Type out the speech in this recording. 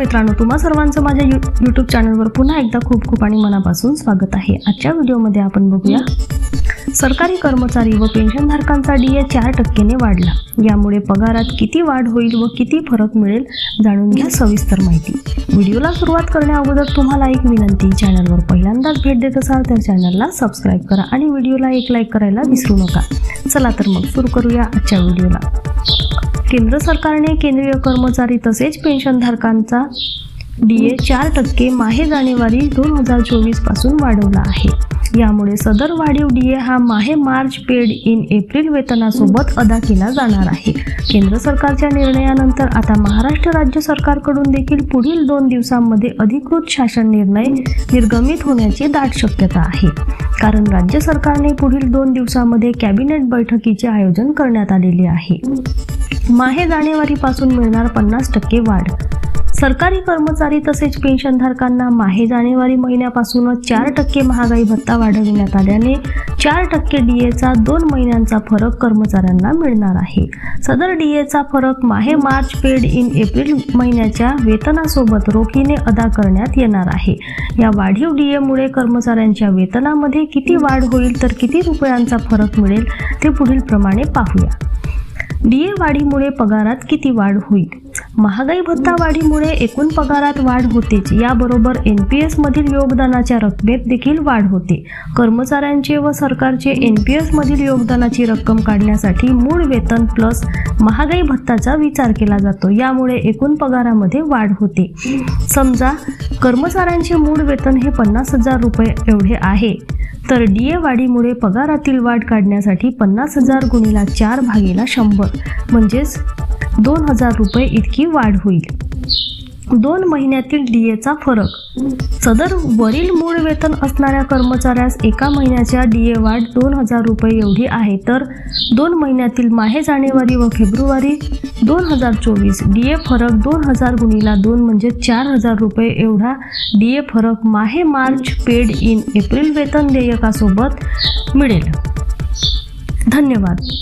मित्रांनो तुम्हा सर्वांचं माझ्या यू यूट्यूब चॅनलवर पुन्हा एकदा खूप खूप आणि मनापासून स्वागत आहे. आजच्या व्हिडिओमध्ये आपण बघूया सरकारी कर्मचारी व पेन्शनधारकांचा डी ए चार टक्केने वाढला. यामुळे पगारात किती वाढ होईल व किती फरक मिळेल जाणून घ्या सविस्तर माहिती. व्हिडिओला सुरुवात करण्या अगोदर तुम्हाला एक विनंती चॅनलवर पहिल्यांदाच भेट देत असाल तर चॅनलला सबस्क्राईब करा आणि व्हिडिओला एक लाईक करायला विसरू नका. चला तर मग सुरू करूया आजच्या व्हिडिओला. केंद्र सरकारने केंद्रीय कर्मचारी तसेच पेन्शनधारकांचा डी ए चार टक्के माहे जानेवारी दोन हजार चोवीसपासून वाढवला आहे. यामुळे सदर वाढीव डी ए हा माहे मार्च पेड इन एप्रिल वेतनासोबत अदा केला जाणार आहे. केंद्र सरकारच्या निर्णयानंतर आता महाराष्ट्र राज्य सरकारकडून देखील पुढील दोन दिवसांमध्ये अधिकृत शासन निर्णय निर्गमित होण्याची दाट शक्यता आहे. कारण राज्य सरकारने पुढील दोन दिवसांमध्ये कॅबिनेट बैठकीचे आयोजन करण्यात आलेले आहे. माहे जानेवारीपासून मिळणार पन्नास टक्के वाढ. सरकारी कर्मचारी तसेच पेन्शनधारकांना माहे जानेवारी महिन्यापासूनच चार टक्के महागाई भत्ता वाढविण्यात आल्याने चार टक्के डीएचा दोन महिन्यांचा फरक कर्मचाऱ्यांना मिळणार आहे. सदर डीएचा फरक माहे मार्च पेड इन एप्रिल महिन्याच्या वेतनासोबत रोखीने अदा करण्यात येणार आहे. या वाढीव डीएमुळे कर्मचाऱ्यांच्या वेतनामध्ये किती वाढ होईल तर किती रुपयांचा फरक मिळेल ते पुढील प्रमाणे पाहूया. डीए वाढीमुळे पगारात किती वाढ होईल? महागाई भत्ता वाढीमुळे एकूण पगारात वाढ होतेच. याबरोबर एन पी एस मधील योगदानाच्या रकमेत देखील वाढ होते. कर्मचाऱ्यांचे व सरकारचे एन पी एस मधील योगदानाची रक्कम काढण्यासाठी मूळ वेतन प्लस महागाई भत्ताचा विचार केला जातो. यामुळे एकूण पगारामध्ये वाढ होते. समजा कर्मचाऱ्यांचे मूळ वेतन हे पन्नास हजार रुपये एवढे आहे. तर डी ए वाढीमुळे पगारातील वाढ काढण्यासाठी पन्नास हजार गुणिला चार भागीला शंभर म्हणजेच दोन हजार रुपये इतकी वाढ होईल. दोन महिन्यातील डी एचा फरक. सदर वरील मूळ वेतन असणाऱ्या कर्मचाऱ्यास एका महिन्याच्या डी ए वाढ दोन हजार रुपये एवढी आहे तर दोन महिन्यातील माहे जानेवारी व फेब्रुवारी दोन हजार चोवीस डी ए फरक दोन हजार गुणीला दोन म्हणजे चार हजार रुपये एवढा डी ए फरक माहे मार्च पेड इन एप्रिल वेतन देयकासोबत मिळेल. धन्यवाद.